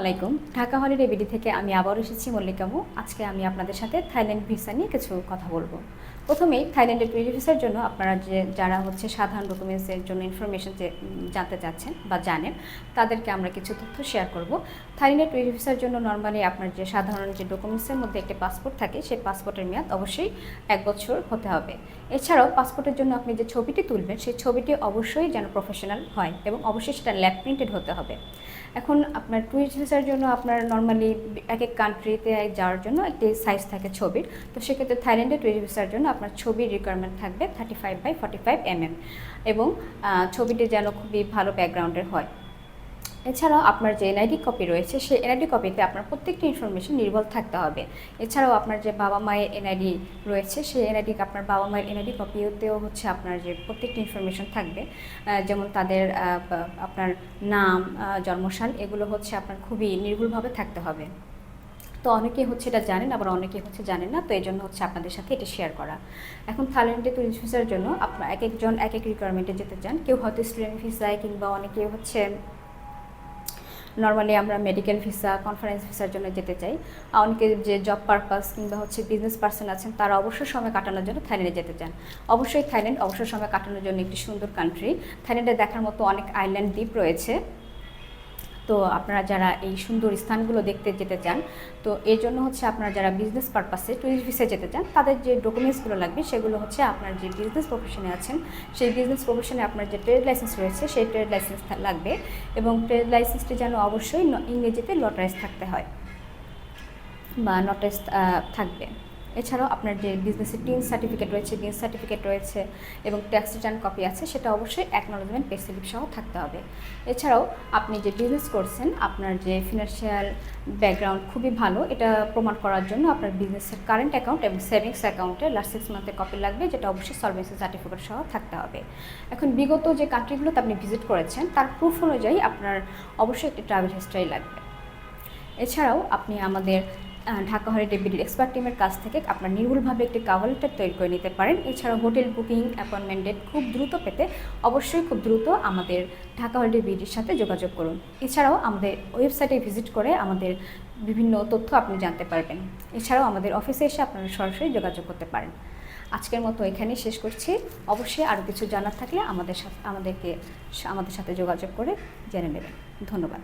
আলাইকুম Dhaka holiday BD থেকে আমি আবার এসেছি মল্লিকামু। আজকে আমি আপনাদের সাথে থাইল্যান্ড ভিসা নিয়ে কিছু কথা বলব। প্রথমেই থাইল্যান্ডের টুরিস্ট ভিসার জন্য আপনারা যে, যারা হচ্ছে সাধারণ ডকুমেন্টসের জন্য ইনফরমেশন জানতে চাচ্ছেন বা জানেন, তাদেরকে আমরা কিছু তথ্য শেয়ার করব। থাইল্যান্ডের টুরিস্ট ভিসার জন্য নর্মালি আপনার যে, সাধারণ যে ডকুমেন্টসের মধ্যে একটি পাসপোর্ট থাকে, সেই পাসপোর্টের মেয়াদ অবশ্যই এক বছর হতে হবে। এছাড়াও পাসপোর্টের জন্য আপনি যে ছবিটি তুলবেন, সেই ছবিটি অবশ্যই যেন প্রফেশনাল হয় এবং অবশ্যই সেটা ল্যাব প্রিন্টেড হতে হবে। এখন আপনার টুরিস্ট ভিসার জন্য আপনার নর্মালি এক এক কান্ট্রিতে যাওয়ার জন্য একটি সাইজ থাকে ছবির। তো সেক্ষেত্রে থাইল্যান্ডে টুরিস্ট ভিসার জন্য আপনার ছবির রিকোয়ারমেন্ট থাকবে thirty five by forty five mm এবং ছবিটি যেন খুবই ভালো ব্যাকগ্রাউন্ডের হয়। এছাড়াও আপনার যে এনআইডি কপি রয়েছে, সেই এনআইডি কপিতে আপনার প্রত্যেকটি ইনফরমেশন নির্ভুল থাকতে হবে। এছাড়াও আপনার যে বাবা মায়ের এনআইডি রয়েছে, সেই এনআইডি আপনার বাবা মায়ের এনআইডি কপিতেও হচ্ছে আপনার যে প্রত্যেকটি ইনফরমেশন থাকবে। যেমন তাদের আপনার নাম জন্মসাল এগুলো হচ্ছে আপনার খুবই নির্ভুলভাবে থাকতে হবে। তো অনেকে হচ্ছে এটা জানেন, আবার অনেকে হচ্ছে জানেন না, তো এই জন্য হচ্ছে আপনাদের সাথে এটা শেয়ার করা। এখন থাইল্যান্ডে টুরিস্ট ভিসার জন্য আপনার এক একজন, এক এক রিকোয়ারমেন্টে যেতে চান। কেউ হয়তো স্টুডেন্ট ভিসায় কিংবা অনেকে হচ্ছে নর্মালি আমরা মেডিকেল ভিসা কনফারেন্স ভিসার জন্য যেতে চাই। অনেকে যে জব পারপাস কিংবা হচ্ছে বিজনেস পার্সন আছেন, তারা অবসর সময় কাটানোর জন্য থাইল্যান্ডে যেতে চান। অবশ্যই থাইল্যান্ড অবসর সময় কাটানোর জন্য একটি সুন্দর কান্ট্রি থাইল্যান্ডে দেখার মতো অনেক আইল্যান্ড দ্বীপ রয়েছে। তো আপনারা যারা এই সুন্দর স্থানগুলো দেখতে যেতে চান, তো এর জন্য হচ্ছে আপনারা যারা বিজনেস পারপাসে টুরিস্ট ভিসে যেতে চান, তাদের যে ডকুমেন্টসগুলো লাগবে সেগুলো হচ্ছে আপনার যে বিজনেস প্রফেশনে আছেন, সেই বিজনেস প্রফেশনে আপনার যে ট্রেড লাইসেন্স রয়েছে সেই ট্রেড লাইসেন্স লাগবে এবং ট্রেড লাইসেন্সটি যেন অবশ্যই ইংরেজিতে লটারাইজ থাকতে হয় বা নোটিস থাকবে। এছাড়াও আপনার যে বিজনেসের টিন সার্টিফিকেট রয়েছে বিন সার্টিফিকেট রয়েছে এবং ট্যাক্স রিটার্ন কপি আছে, সেটা অবশ্যই অ্যাকনোলজমেন্ট পে স্লিপ সহ থাকতে হবে। এছাড়াও আপনি যে বিজনেস করছেন, আপনার যে ফিনান্সিয়াল ব্যাকগ্রাউন্ড খুবই ভালো, এটা প্রমাণ করার জন্য আপনার বিজনেসের কারেন্ট অ্যাকাউন্ট এবং সেভিংস অ্যাকাউন্টে লাস্ট সিক্স মান্থের কপি লাগবে, যেটা অবশ্যই সলভেন্সি সার্টিফিকেট সহ থাকতে হবে। এখন বিগত যে কান্ট্রিগুলোতে আপনি ভিজিট করেছেন, তার প্রুফ অনুযায়ী আপনার অবশ্যই একটি ট্রাভেল হিস্ট্রি লাগবে। এছাড়াও আপনি আমাদের ঢাকা হলিডে বিডির এক্সপার্ট টিমের কাছ থেকে আপনার নির্ভুলভাবে একটি কাভার লেটার তৈরি করে নিতে পারেন। এছাড়াও হোটেল বুকিং, অ্যাপয়েন্টমেন্ট ডেট খুব দ্রুত পেতে অবশ্যই খুব দ্রুত আমাদের ঢাকা হলিডে বিডির সাথে যোগাযোগ করুন। এছাড়াও আমাদের ওয়েবসাইটে ভিজিট করে আমাদের বিভিন্ন তথ্য আপনি জানতে পারবেন। এছাড়াও আমাদের অফিসে এসে আপনারা সরাসরি যোগাযোগ করতে পারেন। আজকের মতো এখানেই শেষ করছি। অবশ্যই আরও কিছু জানার থাকলে আমাদের সাথে, আমাদেরকে, আমাদের সাথে যোগাযোগ করে জেনে নেবেন। ধন্যবাদ।